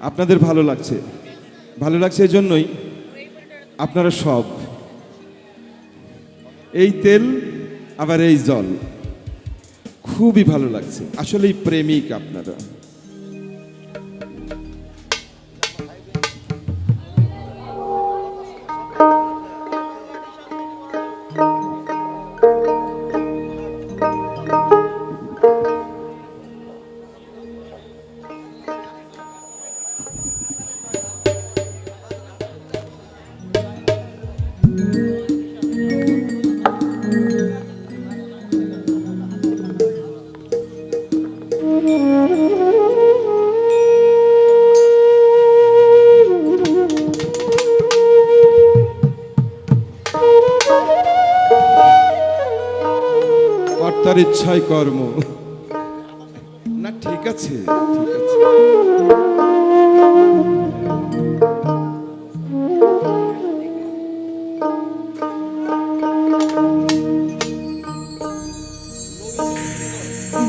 আপনাদের ভালো লাগছে। ভালো লাগছে এজন্যই আপনারা সব। এই তেল, আবার এই জল। খুবই ভালো লাগছে। আসলেই প্রেমিক আপনারা। কর্তার ইচ্ছায় কর্ম। না ঠিক আছে ঠিক আছে।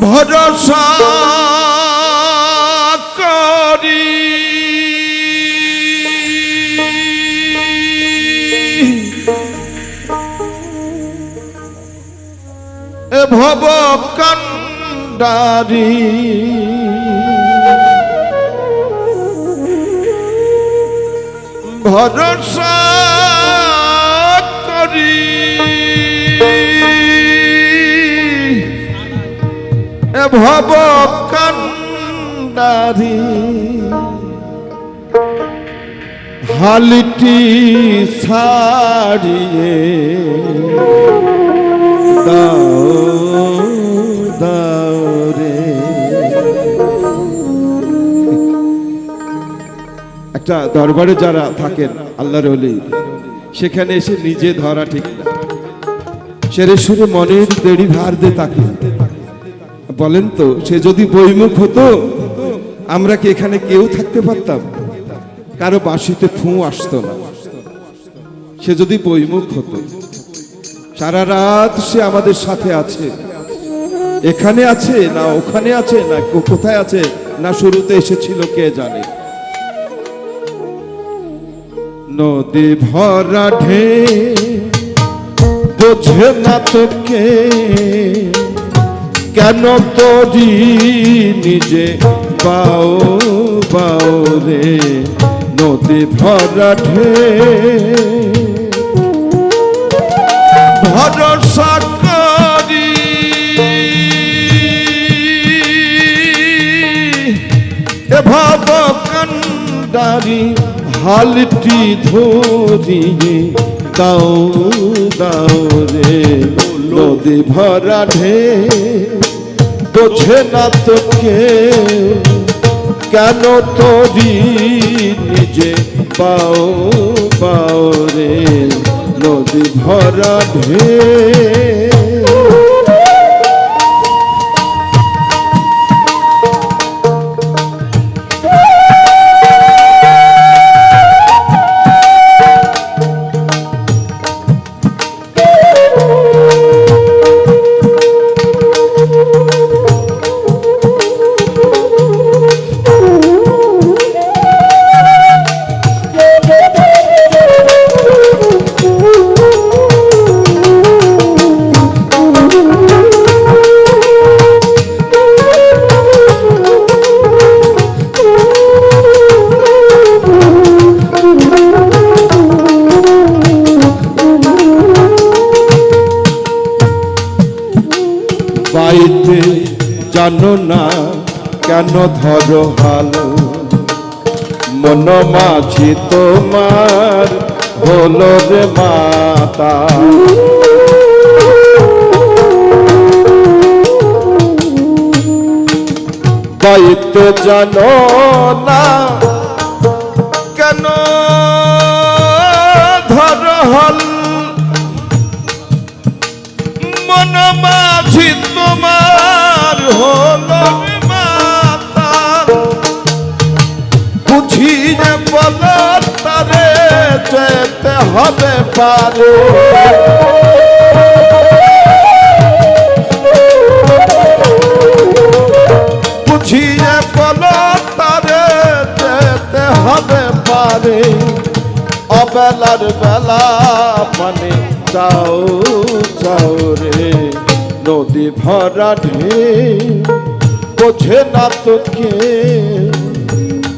ভরসা ভব কান্ডারি ভরসা করি। ভব কান্ডারি হালিটি ছাড়িয়ে দাও দাও একটা দরবারে যারা থাকেন, আল্লাহর অলি সেখানে এসে নিজে ধরা ঠিক না। সেরে সুরে মনের দেড়ি ধার দে তাকে বলেন তো, সে যদি বইমুখ হতো, আমরা কি এখানে কেউ থাকতে পারতাম? কারও বাঁশিতে ফু আসতো না। সে যদি বইমুখ হতো সারা রাত সে আমাদের সাথে আছে। এখানে আছে, না ওখানে আছে, না কোথায় আছে, না শুরুতে এসেছিল, কে জানে। নদী ভরা ঢে বোঝে না তোকে, কেন তোরি নিজে? বাও বাও রে, নদী ভরা ঢে ভরসা করি এ ভাব কান্ডারি হালটি ধরিয়ে দাও দাও রে নদী ভরা ঢে বোঝে না তোকে কেন তোরি নিজে পাও পাও রে নদী ভরা ঢে জানো না কেন ধরো হাল? মন মাঝি তোমার হলো রে মাতা। বাইতে জানো না কেন ধরো হাল? মন মাঝি তোমার আমার হলো মাতা বুঝিয়ে বলো তারে যেতে হবে পারে। বুঝিয়ে বলো তারে যেতে হবে পারে। অবেলার বেলা মানে চাও চাও রে। নদী ভরা ঢে বোঝে না তোকে,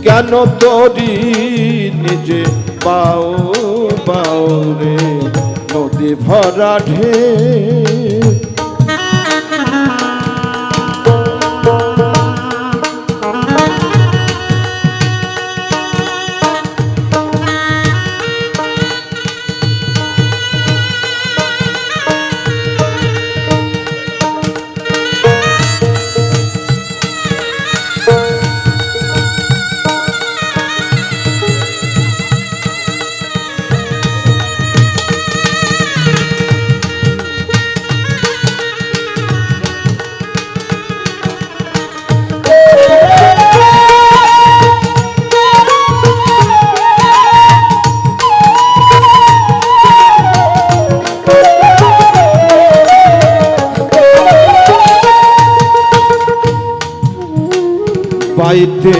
কেন তরি নিজে পাও পাও রে? নদী ভরা ঢে বাইতে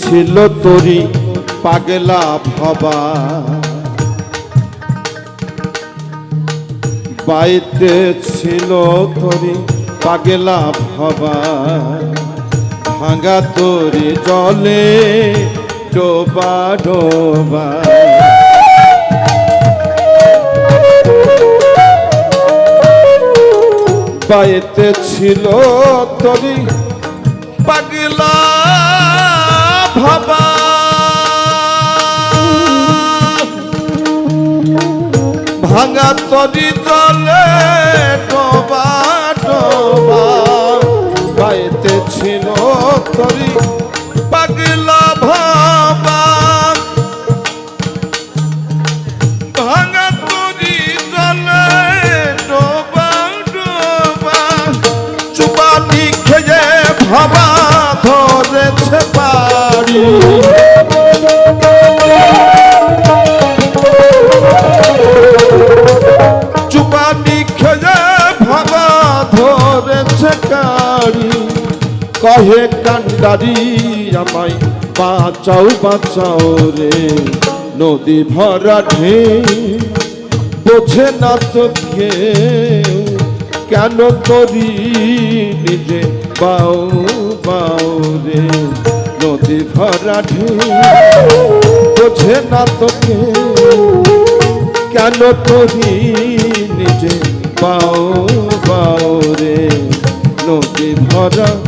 ছিল তরি পাগলা ভবা। বাইতে ছিল তরি পাগলা ভবা। ভাঙা তরি জলে ডোবা ডোবা। বাইতে ছিল তরি পাগলা ভাঙা তরি জলে কারি? কহে কান্ডারি, আমায় বাঁচাও বাঁচাও রে। নদী ভরা ঢে বোঝে না তো কেউ কেন করি নিজে পাও পাও রে? নদী ভরা ঢে বোঝে না তো কেউ কেন করি নিজে পাও পাও রে? নদী ভরা